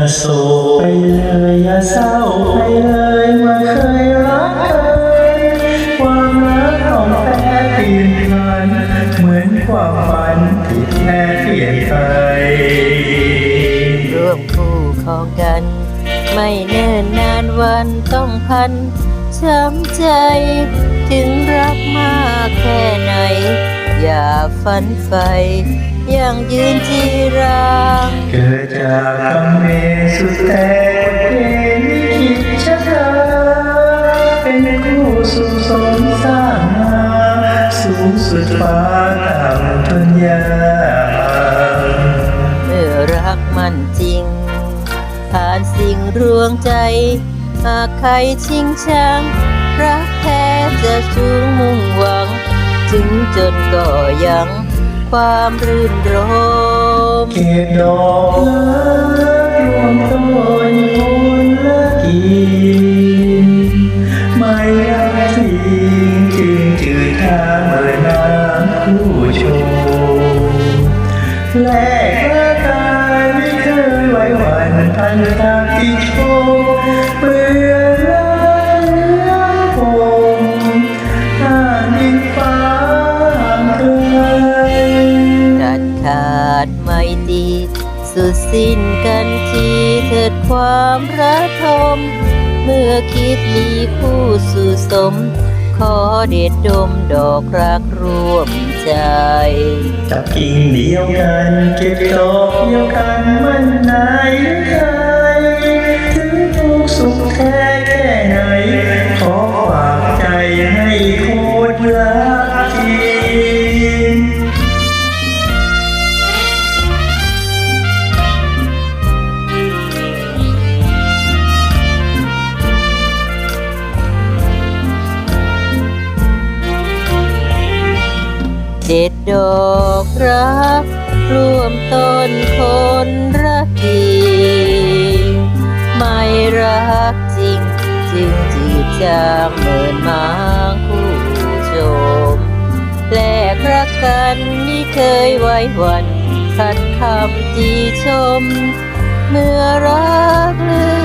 อย่าโศกไปเลยอย่าเศร้าไปเลยเมื่อเคยรักกันความรักของแท้เปลี่ยนพันเหมือนความฝันที่แท้เปลี่ยนไปร่วมคู่ของกัน ไม่เนิ่นนานวันต้องพันช้ำใจถึงรักมากแค่ไหน อย่าฝันใฝ่ ยังยืนที่รักเกิดจากกำเนิดสุดแต่เกณฑ์ลิขิตชะตาเป็นคู่สุขสมสร้างมาสูงสุดฟ้าต่ำทุนยาเมื่อรักมันจริง ผ่านสิ่งรวงใจ หากใครชิงชัง รักแท้จะชูงมุ่งหวัง ถึงจนก็ยัง ความรื่นรมเก็บดอกรักรวมต้นมนละกินไม่รักจริงจึงจืดทางเมื่อน้ำคู่ชมแลกละกายไม่เคยไว้วันพันทางที่ชม สุดสิ้นกันทีเถิดความระทม เมื่อคิดมีคู่สู่สม ขอเด็ดดมดอกรักร่วมใจจับกิ่งเดียวกันเก็บดอกเดียวกันมันนาย เด็ดดอกรักร่วมต้นคนรักดีไม่รักจริง จึงจืดจางเหมือนมางคู่ชมแลกรักกันนี่เคยไว้วันขัดคำตีชม เมื่อรักเลือ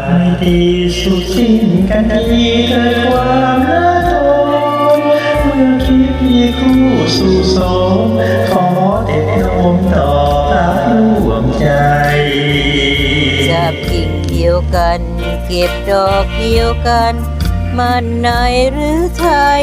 ดไม่ดีสุดสิ้นกันทีเกิดความระทมเมื่อคิดมีคู่สู่สมขอเด็ดนมต่อรักร่วมใจจับกิ่งเดียวกัน เก็บดอกเดียวกัน มันในหรือไทย